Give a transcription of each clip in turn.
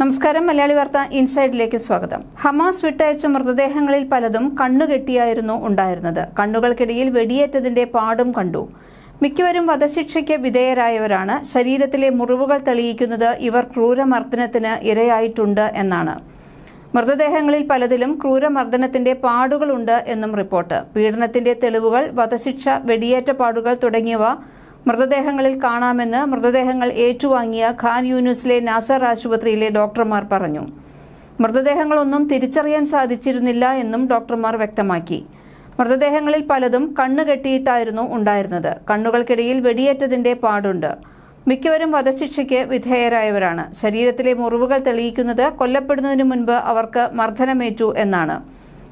നമസ്കാരം മലയാളി വാർത്ത ഇൻസൈഡിലേക്ക് സ്വാഗതം. ഹമാസ് വിട്ടയച്ച മൃതദേഹങ്ങളിൽ പലതും കണ്ണുകെട്ടിയായിരുന്നു ഉണ്ടായിരുന്നത്. കണ്ണുകൾക്കിടയിൽ വെടിയേറ്റതിന്റെ പാടും കണ്ടു. മിക്കവരും വധശിക്ഷയ്ക്ക് വിധേയരായവരാണ്. ശരീരത്തിലെ മുറിവുകൾ തെളിയിക്കുന്നത് ഇവർ ക്രൂരമർദ്ദനത്തിന് ഇരയായിട്ടുണ്ട് എന്നാണ്. മൃതദേഹങ്ങളിൽ പലതിലും ക്രൂരമർദ്ദനത്തിന്റെ പാടുകളുണ്ട് എന്നും റിപ്പോർട്ട്. പീഡനത്തിന്റെ തെളിവുകൾ വധശിക്ഷ വെടിയേറ്റ പാടുകൾ തുടങ്ങിയവ മൃതദേഹങ്ങളിൽ കാണാമെന്ന് മൃതദേഹങ്ങൾ ഏറ്റുവാങ്ങിയ ഖാൻ യൂനിസിലെ നാസർ ആശുപത്രിയിലെ ഡോക്ടർമാർ പറഞ്ഞു. മൃതദേഹങ്ങളൊന്നും തിരിച്ചറിയാൻ സാധിച്ചിരുന്നില്ല എന്നും ഡോക്ടർമാർ വ്യക്തമാക്കി. മൃതദേഹങ്ങളിൽ പലതും കണ്ണു കെട്ടിയിട്ടായിരുന്നു ഉണ്ടായിരുന്നത്. കണ്ണുകൾക്കിടയിൽ വെടിയേറ്റതിന്റെ പാടുണ്ട്. മിക്കവരും വധശിക്ഷയ്ക്ക് വിധേയരായവരാണ്. ശരീരത്തിലെ മുറിവുകൾ തെളിയിക്കുന്നത് കൊല്ലപ്പെടുന്നതിന് മുൻപ് അവർക്ക് മർദ്ദനമേറ്റു എന്നാണ്.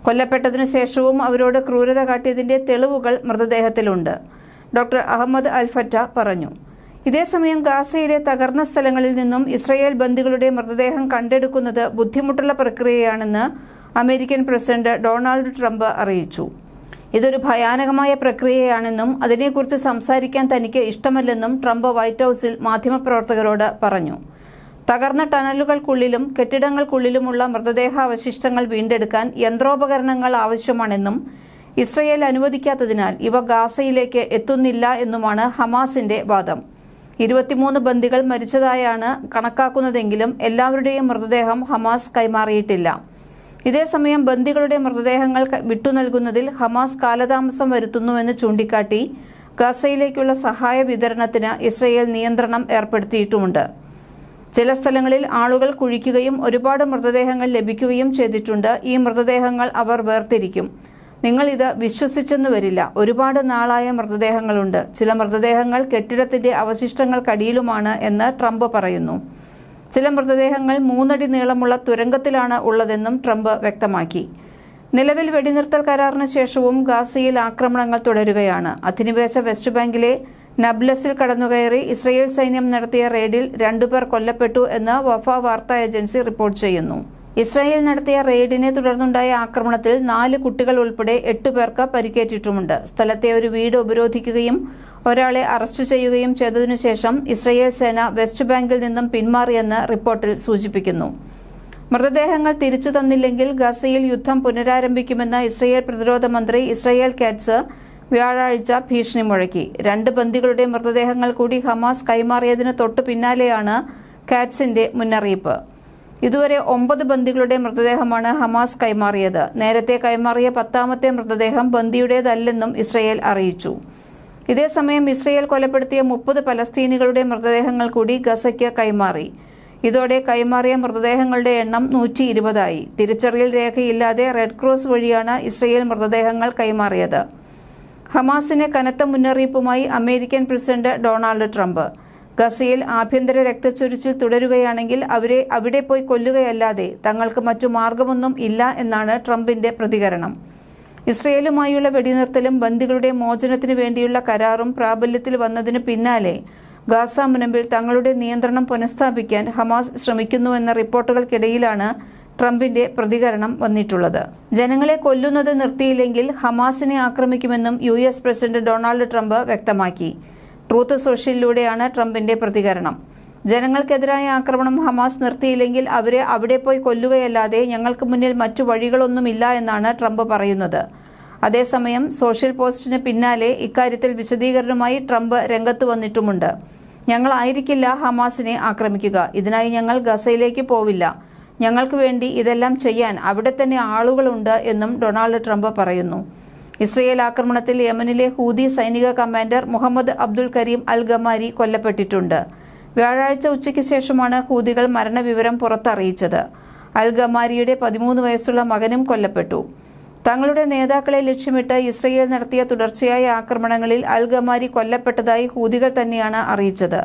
കൊല്ലപ്പെട്ടതിനു ശേഷവും അവരോട് ക്രൂരത കാട്ടിയതിന്റെ തെളിവുകൾ മൃതദേഹത്തിലുണ്ട്. ഡോക്ടർ അഹമ്മദ് അൽഫറ്റ പറഞ്ഞു. ഇതേസമയം ഗാസയിലെ തകർന്ന സ്ഥലങ്ങളിൽ നിന്നും ഇസ്രയേൽ ബന്ദികളുടെ മൃതദേഹം കണ്ടെടുക്കുന്നത് ബുദ്ധിമുട്ടുള്ള പ്രക്രിയയാണെന്ന് അമേരിക്കൻ പ്രസിഡന്റ് ഡൊണാൾഡ് ട്രംപ് അറിയിച്ചു. ഇതൊരു ഭയാനകമായ പ്രക്രിയയാണെന്നും അതിനെക്കുറിച്ച് സംസാരിക്കാൻ തനിക്ക് ഇഷ്ടമല്ലെന്നും ട്രംപ് വൈറ്റ് ഹൌസിൽ മാധ്യമപ്രവർത്തകരോട് പറഞ്ഞു. തകർന്ന ടണലുകൾക്കുള്ളിലും കെട്ടിടങ്ങൾക്കുള്ളിലുമുള്ള മൃതദേഹാവശിഷ്ടങ്ങൾ വീണ്ടെടുക്കാൻ യന്ത്രോപകരണങ്ങൾ ആവശ്യമാണെന്നും ഇസ്രയേൽ അനുവദിക്കാത്തതിനാൽ ഇവ ഗാസയിലേക്ക് എത്തുന്നില്ല എന്നുമാണ് ഹമാസിന്റെ വാദം. ഇരുപത്തിമൂന്ന് ബന്ദികൾ മരിച്ചതായാണ് കണക്കാക്കുന്നതെങ്കിലും എല്ലാവരുടെയും മൃതദേഹം ഹമാസ് കൈമാറിയിട്ടില്ല. ഇതേസമയം ബന്ദികളുടെ മൃതദേഹങ്ങൾ വിട്ടു നൽകുന്നതിൽ ഹമാസ് കാലതാമസം വരുത്തുന്നുവെന്ന് ചൂണ്ടിക്കാട്ടി ഗാസയിലേക്കുള്ള സഹായ വിതരണത്തിന് ഇസ്രയേൽ നിയന്ത്രണം ഏർപ്പെടുത്തിയിട്ടുമുണ്ട്. ചില സ്ഥലങ്ങളിൽ ആളുകൾ കുഴിക്കുകയും ഒരുപാട് മൃതദേഹങ്ങൾ ലഭിക്കുകയും ചെയ്തിട്ടുണ്ട്. ഈ മൃതദേഹങ്ങൾ അവർ വേർതിരിക്കും. നിങ്ങൾ ഇത് വിശ്വസിച്ചെന്ന് വരില്ല. ഒരുപാട് നാളായ മൃതദേഹങ്ങളുണ്ട്. ചില മൃതദേഹങ്ങൾ കെട്ടിടത്തിന്റെ അവശിഷ്ടങ്ങൾക്കടിയിലുമാണ് എന്ന് ട്രംപ് പറയുന്നു. ചില മൃതദേഹങ്ങൾ മൂന്നടി നീളമുള്ള തുരങ്കത്തിലാണ് ഉള്ളതെന്നും ട്രംപ് വ്യക്തമാക്കി. നിലവിൽ വെടിനിർത്തൽ കരാറിന് ശേഷവും ഗാസയിൽ ആക്രമണങ്ങൾ തുടരുകയാണ്. അധിനിവേശ വെസ്റ്റ് ബാങ്കിലെ നബ്ലസിൽ കടന്നുകയറി ഇസ്രയേൽ സൈന്യം നടത്തിയ റെയ്ഡിൽ രണ്ടുപേർ കൊല്ലപ്പെട്ടു എന്ന് വഫ വാർത്താ ഏജൻസി റിപ്പോർട്ട് ചെയ്യുന്നു. ഇസ്രായേൽ നടത്തിയ റെയ്ഡിനെ തുടർന്നുണ്ടായ ആക്രമണത്തിൽ നാല് കുട്ടികൾ ഉൾപ്പെടെ എട്ട് പേർക്ക് പരിക്കേറ്റിട്ടുമുണ്ട്. സ്ഥലത്തെ ഒരു വീട് ഉപരോധിക്കുകയും ഒരാളെ അറസ്റ്റ് ചെയ്യുകയും ചെയ്തതിനുശേഷം ഇസ്രായേൽ സേന വെസ്റ്റ് ബാങ്കിൽ നിന്നും പിന്മാറിയെന്ന് റിപ്പോർട്ടിൽ സൂചിപ്പിക്കുന്നു. മൃതദേഹങ്ങൾ തിരിച്ചു തന്നില്ലെങ്കിൽ ഗസയിൽ യുദ്ധം പുനരാരംഭിക്കുമെന്ന് ഇസ്രായേൽ പ്രതിരോധ മന്ത്രി ഇസ്രായേൽ കാറ്റ്സ് വ്യാഴാഴ്ച ഭീഷണി മുഴക്കി. രണ്ട് ബന്ദികളുടെ മൃതദേഹങ്ങൾ കൂടി ഹമാസ് കൈമാറിയതിന് തൊട്ടു പിന്നാലെയാണ് കാറ്റ്സിന്റെ മുന്നറിയിപ്പ്. ഇതുവരെ ഒമ്പത് ബന്ദികളുടെ മൃതദേഹമാണ് ഹമാസ് കൈമാറിയത്. നേരത്തെ കൈമാറിയ പത്താമത്തെ മൃതദേഹം ബന്ദിയുടേതല്ലെന്നും ഇസ്രയേൽ അറിയിച്ചു. ഇതേസമയം ഇസ്രയേൽ കൊലപ്പെടുത്തിയ മുപ്പത് പലസ്തീനികളുടെ മൃതദേഹങ്ങൾ കൂടി ഗസയ്ക്ക് കൈമാറി. ഇതോടെ കൈമാറിയ മൃതദേഹങ്ങളുടെ എണ്ണം നൂറ്റി ഇരുപതായി തിരിച്ചറിയൽ രേഖയില്ലാതെ റെഡ് ക്രോസ് വഴിയാണ് ഇസ്രയേൽ മൃതദേഹങ്ങൾ കൈമാറിയത്. ഹമാസിന് കനത്ത മുന്നറിയിപ്പുമായി അമേരിക്കൻ പ്രസിഡന്റ് ഡൊണാൾഡ് ട്രംപ് ഗസയിൽ ആഭ്യന്തര രക്തച്ചൊരിച്ചിൽ തുടരുകയാണെങ്കിൽ അവരെ അവിടെ പോയി കൊല്ലുകയല്ലാതെ തങ്ങൾക്ക് മറ്റു മാർഗമൊന്നും ഇല്ല എന്നാണ് ട്രംപിന്റെ പ്രതികരണം. ഇസ്രയേലുമായുള്ള വെടിനിർത്തലും ബന്ദികളുടെ മോചനത്തിനു വേണ്ടിയുള്ള കരാറും പ്രാബല്യത്തിൽ വന്നതിന് പിന്നാലെ ഗാസ മുനമ്പിൽ തങ്ങളുടെ നിയന്ത്രണം പുനഃസ്ഥാപിക്കാൻ ഹമാസ് ശ്രമിക്കുന്നുവെന്ന റിപ്പോർട്ടുകൾക്കിടയിലാണ് ട്രംപിന്റെ പ്രതികരണം വന്നിട്ടുള്ളത്. ജനങ്ങളെ കൊല്ലുന്നത് നിർത്തിയില്ലെങ്കിൽ ഹമാസിനെ ആക്രമിക്കുമെന്നും യു പ്രസിഡന്റ് ഡൊണാൾഡ് ട്രംപ് വ്യക്തമാക്കി. ട്രൂത്ത് സോഷ്യലിലൂടെയാണ് ട്രംപിന്റെ പ്രതികരണം. ജനങ്ങൾക്കെതിരായ ആക്രമണം ഹമാസ് നിർത്തിയില്ലെങ്കിൽ അവരെ അവിടെ പോയി കൊല്ലുകയല്ലാതെ ഞങ്ങൾക്ക് മുന്നിൽ മറ്റു വഴികളൊന്നുമില്ല എന്നാണ് ട്രംപ് പറയുന്നത്. അതേസമയം സോഷ്യൽ പോസ്റ്റിന് പിന്നാലെ ഇക്കാര്യത്തിൽ വിശദീകരണവുമായി ട്രംപ് രംഗത്ത് വന്നിട്ടുമുണ്ട്. ഞങ്ങളായിരിക്കില്ല ഹമാസിനെ ആക്രമിക്കുക. ഇതിനായി ഞങ്ങൾ ഗസയിലേക്ക് പോവില്ല. ഞങ്ങൾക്ക് വേണ്ടി ഇതെല്ലാം ചെയ്യാൻ അവിടെ തന്നെ ആളുകളുണ്ട് എന്നും ഡൊണാൾഡ് ട്രംപ് പറയുന്നു. ഇസ്രയേൽ ആക്രമണത്തിൽ യമനിലെ ഹൂതി സൈനിക commander Muhammad Abdul Karim al Ghamari കൊല്ലപ്പെട്ടിട്ടുണ്ട്. വ്യാഴാഴ്ച ഉച്ചയ്ക്ക് ശേഷമാണ് ഹൂതികൾ മരണവിവരം പുറത്തറിയിച്ചത്. അൽ ഗമാരിയുടെ പതിമൂന്ന് വയസ്സുള്ള മകനും കൊല്ലപ്പെട്ടു. തങ്ങളുടെ നേതാക്കളെ ലക്ഷ്യമിട്ട് ഇസ്രയേൽ നടത്തിയ തുടർച്ചയായ ആക്രമണങ്ങളിൽ അൽ ഗമാരി കൊല്ലപ്പെട്ടതായി ഹൂതികൾ തന്നെയാണ് അറിയിച്ചത്.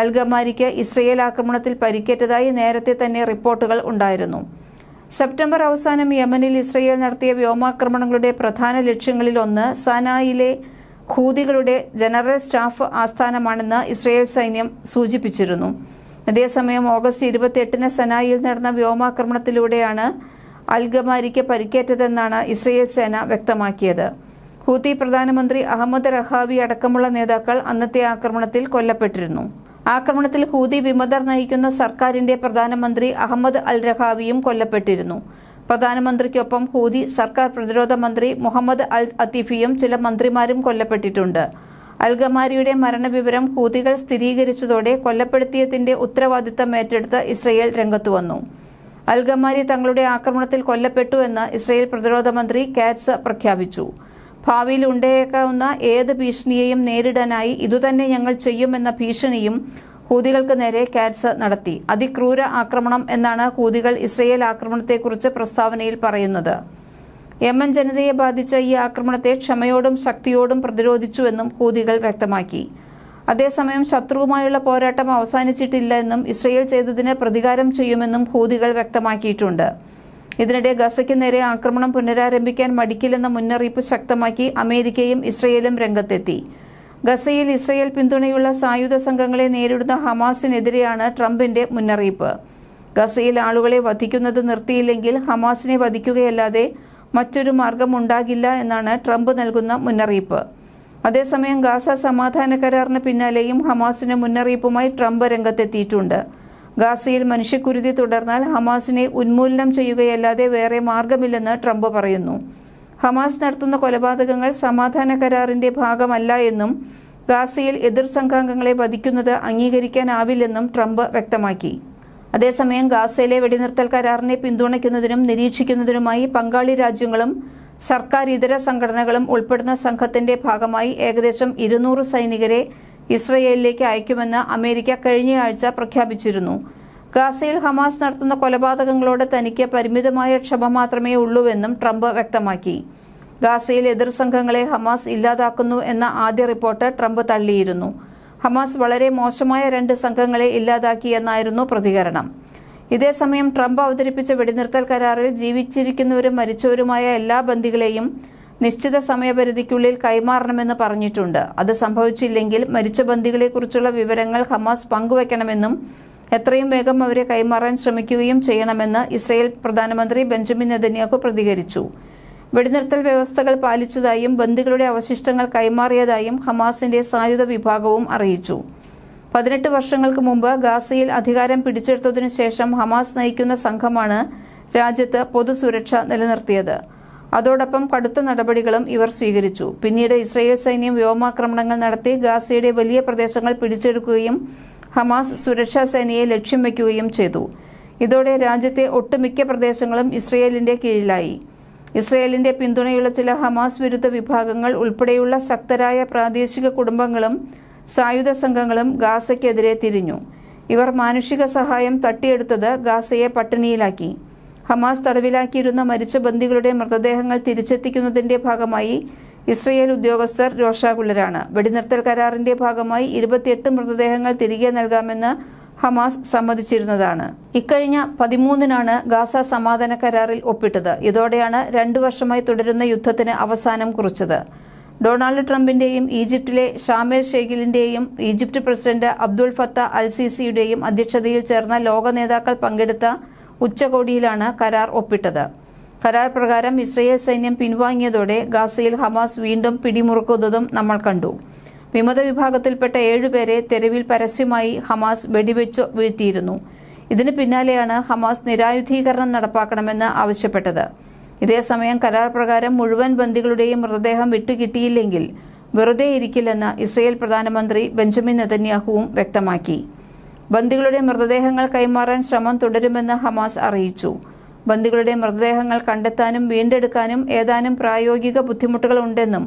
അൽ ഗമാരിക്ക് ഇസ്രയേൽ ആക്രമണത്തിൽ പരിക്കേറ്റതായി നേരത്തെ തന്നെ റിപ്പോർട്ടുകൾ ഉണ്ടായിരുന്നു. സെപ്റ്റംബർ അവസാനം യമനിൽ ഇസ്രയേൽ നടത്തിയ വ്യോമാക്രമണങ്ങളുടെ പ്രധാന ലക്ഷ്യങ്ങളിൽ ഒന്ന് സനായിലെ ഹൂതികളുടെ ജനറൽ സ്റ്റാഫ് ആസ്ഥാനമാണെന്ന് ഇസ്രയേൽ സൈന്യം സൂചിപ്പിച്ചിരുന്നു. അതേസമയം ഓഗസ്റ്റ് ഇരുപത്തിയെട്ടിന് സനായിൽ നടന്ന വ്യോമാക്രമണത്തിലൂടെയാണ് അൽഗമാരിക്ക് പരിക്കേറ്റതെന്നാണ് ഇസ്രയേൽ സേന വ്യക്തമാക്കിയത്. ഹൂത്തി പ്രധാനമന്ത്രി അഹമ്മദ് റഹാവി അടക്കമുള്ള നേതാക്കൾ അന്നത്തെ ആക്രമണത്തിൽ കൊല്ലപ്പെട്ടിരുന്നു. ആക്രമണത്തിൽ ഹൂതി വിമതർ നയിക്കുന്ന സർക്കാരിന്റെ പ്രധാനമന്ത്രി അഹമ്മദ് അൽ രഹാവിയും കൊല്ലപ്പെട്ടിരുന്നു. പ്രധാനമന്ത്രിക്കൊപ്പം ഹൂതി സർക്കാർ പ്രതിരോധ മന്ത്രി മുഹമ്മദ് അൽ അത്തിഫിയും ചില മന്ത്രിമാരും കൊല്ലപ്പെട്ടിട്ടുണ്ട്. അൽഗമാരിയുടെ മരണവിവരം ഹൂതികൾ സ്ഥിരീകരിച്ചതോടെ കൊല്ലപ്പെടുത്തിയതിന്റെ ഉത്തരവാദിത്തം ഏറ്റെടുത്ത് ഇസ്രയേൽ രംഗത്തുവന്നു അൽഗമാരി തങ്ങളുടെ ആക്രമണത്തിൽ കൊല്ലപ്പെട്ടു എന്ന് ഇസ്രയേൽ പ്രതിരോധ മന്ത്രി കാറ്റ്സ് പ്രഖ്യാപിച്ചു. ഭാവിയിൽ ഉണ്ടായേക്കാവുന്ന ഏത് ഭീഷണിയെയും നേരിടാനായി ഇതുതന്നെ ഞങ്ങൾ ചെയ്യുമെന്ന ഭീഷണിയും ഹൂതികൾക്ക് നേരെ കാറ്റ്സ് നടത്തി. അതിക്രൂര ആക്രമണം എന്നാണ് ഹൂതികൾ ഇസ്രയേൽ ആക്രമണത്തെക്കുറിച്ച് പ്രസ്താവനയിൽ പറയുന്നത്. യമൻ ജനതയെ ബാധിച്ച ഈ ആക്രമണത്തെ ക്ഷമയോടും ശക്തിയോടും പ്രതിരോധിച്ചുവെന്നും ഹൂതികൾ വ്യക്തമാക്കി. അതേസമയം ശത്രുവുമായുള്ള പോരാട്ടം അവസാനിച്ചിട്ടില്ല എന്നും ഇസ്രയേൽ ചെയ്തതിന് പ്രതികാരം ചെയ്യുമെന്നും ഹൂതികൾ വ്യക്തമാക്കിയിട്ടുണ്ട്. ഇതിനിടെ ഗസയ്ക്ക് നേരെ ആക്രമണം പുനരാരംഭിക്കാൻ മടിക്കില്ലെന്ന മുന്നറിയിപ്പ് ശക്തമാക്കി അമേരിക്കയും ഇസ്രയേലും രംഗത്തെത്തി. ഗസയിൽ ഇസ്രയേൽ പിന്തുണയുള്ള സായുധ സംഘങ്ങളെ നേരിടുന്ന ഹമാസിനെതിരെയാണ് ട്രംപിന്റെ മുന്നറിയിപ്പ്. ഗസയിൽ ആളുകളെ വധിക്കുന്നത് നിർത്തിയില്ലെങ്കിൽ ഹമാസിനെ വധിക്കുകയല്ലാതെ മറ്റൊരു മാർഗം ഉണ്ടാകില്ല എന്നാണ് ട്രംപ് നൽകുന്ന മുന്നറിയിപ്പ്. അതേസമയം ഗാസ സമാധാന കരാറിന് പിന്നാലെയും ഹമാസിന് മുന്നറിയിപ്പുമായി ട്രംപ് രംഗത്തെത്തിയിട്ടുണ്ട്. ഗാസയിൽ മനുഷ്യക്കുരുതി തുടർന്നാൽ ഹമാസിനെ ഉന്മൂലനം ചെയ്യുകയല്ലാതെ വേറെ മാർഗമില്ലെന്ന് ട്രംപ് പറയുന്നു. ഹമാസ് നടത്തുന്ന കൊലപാതകങ്ങൾ സമാധാന കരാറിന്റെ ഭാഗമല്ല എന്നും ഗാസയിൽ എതിർ സംഘാംഗങ്ങളെ വധിക്കുന്നത് അംഗീകരിക്കാനാവില്ലെന്നും ട്രംപ് വ്യക്തമാക്കി. അതേസമയം ഗാസയിലെ വെടിനിർത്തൽ കരാറിനെ പിന്തുണയ്ക്കുന്നതിനും നിരീക്ഷിക്കുന്നതിനുമായി പങ്കാളി രാജ്യങ്ങളും സർക്കാർ ഇതര സംഘടനകളും ഉൾപ്പെടുന്ന സംഘത്തിന്റെ ഭാഗമായി ഏകദേശം ഇരുന്നൂറ് സൈനികരെ ഇസ്രയേലിലേക്ക് അയക്കുമെന്ന് അമേരിക്ക കഴിഞ്ഞയാഴ്ച പ്രഖ്യാപിച്ചിരുന്നു. ഗാസയിൽ ഹമാസ് നടത്തുന്ന കൊലപാതകങ്ങളോട് തനിക്ക് പരിമിതമായ ക്ഷമ മാത്രമേ ഉള്ളൂവെന്നും ട്രംപ് വ്യക്തമാക്കി. ഗാസയിൽ എതിർ സംഘങ്ങളെ ഹമാസ് ഇല്ലാതാക്കുന്നു എന്ന ആദ്യ റിപ്പോർട്ട് ട്രംപ് തള്ളിയിരുന്നു. ഹമാസ് വളരെ മോശമായ രണ്ട് സംഘങ്ങളെ ഇല്ലാതാക്കിയെന്നായിരുന്നു പ്രതികരണം. ഇതേസമയം ട്രംപ് അവതരിപ്പിച്ച വെടിനിർത്തൽ കരാറിൽ ജീവിച്ചിരിക്കുന്നവരും മരിച്ചവരുമായ എല്ലാ ബന്ദികളെയും നിശ്ചിത സമയപരിധിക്കുള്ളിൽ കൈമാറണമെന്ന് പറഞ്ഞിട്ടുണ്ട്. അത് സംഭവിച്ചില്ലെങ്കിൽ മരിച്ച ബന്ദികളെക്കുറിച്ചുള്ള വിവരങ്ങൾ ഹമാസ് പങ്കുവയ്ക്കണമെന്നും എത്രയും വേഗം അവരെ കൈമാറാൻ ശ്രമിക്കുകയും ചെയ്യണമെന്ന് ഇസ്രയേൽ പ്രധാനമന്ത്രി ബെഞ്ചമിൻ നെതന്യാഹു പ്രതികരിച്ചു. വെടിനിർത്തൽ വ്യവസ്ഥകൾ പാലിച്ചതായും ബന്ദികളുടെ അവശിഷ്ടങ്ങൾ കൈമാറിയതായും ഹമാസിന്റെ സായുധ വിഭാഗവും അറിയിച്ചു. പതിനെട്ട് വർഷങ്ങൾക്ക് മുമ്പ് ഗാസയിൽ അധികാരം പിടിച്ചെടുത്തതിനു ശേഷം ഹമാസ് നയിക്കുന്ന സംഘമാണ് രാജ്യത്ത് പൊതുസുരക്ഷ നിലനിർത്തിയത്. അതോടൊപ്പം കടുത്ത നടപടികളും ഇവർ സ്വീകരിച്ചു. പിന്നീട് ഇസ്രയേൽ സൈന്യം വ്യോമാക്രമണങ്ങൾ നടത്തി ഗാസയുടെ വലിയ പ്രദേശങ്ങൾ പിടിച്ചെടുക്കുകയും ഹമാസ് സുരക്ഷാ സേനയെ ലക്ഷ്യം വയ്ക്കുകയും ചെയ്തു. ഇതോടെ രാജ്യത്തെ ഒട്ടുമിക്ക പ്രദേശങ്ങളും ഇസ്രയേലിന്റെ കീഴിലായി. ഇസ്രയേലിന്റെ പിന്തുണയുള്ള ചില ഹമാസ് വിരുദ്ധ വിഭാഗങ്ങൾ ഉൾപ്പെടെയുള്ള ശക്തരായ പ്രാദേശിക കുടുംബങ്ങളും സായുധ സംഘങ്ങളും ഗാസയ്ക്കെതിരെ തിരിഞ്ഞു. ഇവർ മാനുഷിക സഹായം തട്ടിയെടുത്തത് ഗാസയെ പട്ടിണിയിലാക്കി. ഹമാസ് തടവിലാക്കിയിരുന്ന മരിച്ച ബന്ദികളുടെ മൃതദേഹങ്ങൾ തിരിച്ചെത്തിക്കുന്നതിന്റെ ഭാഗമായി ഇസ്രയേൽ ഉദ്യോഗസ്ഥർ രോഷാകുലരാണ്. വെടിനിർത്തൽ കരാറിന്റെ ഭാഗമായി ഇരുപത്തിയെട്ട് മൃതദേഹങ്ങൾ തിരികെ നൽകാമെന്ന് ഹമാസ് സമ്മതിച്ചിരുന്നതാണ്. ഇക്കഴിഞ്ഞ പതിമൂന്നിനാണ് ഗാസ സമാധാന കരാറിൽ ഒപ്പിട്ടത്. ഇതോടെയാണ് രണ്ടു വർഷമായി തുടരുന്ന യുദ്ധത്തിന് അവസാനം കുറിച്ചത്. ഡൊണാൾഡ് ട്രംപിന്റെയും ഈജിപ്തിലെ ഷാമേൽ ഷെയ്ഖിലിന്റെയും Egypt president Abdel Fattah al സിസിയുടെയും അധ്യക്ഷതയിൽ ചേർന്ന ലോക നേതാക്കൾ പങ്കെടുത്ത ഉച്ചകോടിയിലാണ് കരാർ ഒപ്പിട്ടത്. കരാർ പ്രകാരം ഇസ്രയേൽ സൈന്യം പിൻവാങ്ങിയതോടെ ഗാസയിൽ ഹമാസ് വീണ്ടും പിടിമുറുക്കുന്നതും നമ്മൾ കണ്ടു. വിമത വിഭാഗത്തിൽപ്പെട്ട ഏഴുപേരെ തെരുവിൽ പരസ്യമായി ഹമാസ് വെടിവെച്ചു വീഴ്ത്തിയിരുന്നു. ഇതിന് പിന്നാലെയാണ് ഹമാസ് നിരായുധീകരണം നടപ്പാക്കണമെന്ന് ആവശ്യപ്പെട്ടത്. ഇതേസമയം കരാർ പ്രകാരം മുഴുവൻ ബന്ദികളുടെയും മൃതദേഹം വിട്ടുകിട്ടിയില്ലെങ്കിൽ വെറുതെ ഇരിക്കില്ലെന്ന് ഇസ്രയേൽ പ്രധാനമന്ത്രി ബെഞ്ചമിൻ നെതന്യാഹുവും വ്യക്തമാക്കി. ബന്ദികളുടെ മൃതദേഹങ്ങൾ കൈമാറാൻ ശ്രമം തുടരുമെന്ന് ഹമാസ് അറിയിച്ചു. ബന്ദികളുടെ മൃതദേഹങ്ങൾ കണ്ടെത്താനും വീണ്ടെടുക്കാനും ഏതാനും പ്രായോഗിക ബുദ്ധിമുട്ടുകൾ ഉണ്ടെന്നും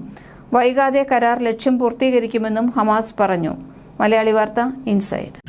വൈകാതെ കരാർ ലക്ഷ്യം പൂർത്തീകരിക്കുമെന്നും ഹമാസ് പറഞ്ഞു. മലയാളി വാർത്ത ഇൻസൈഡ്.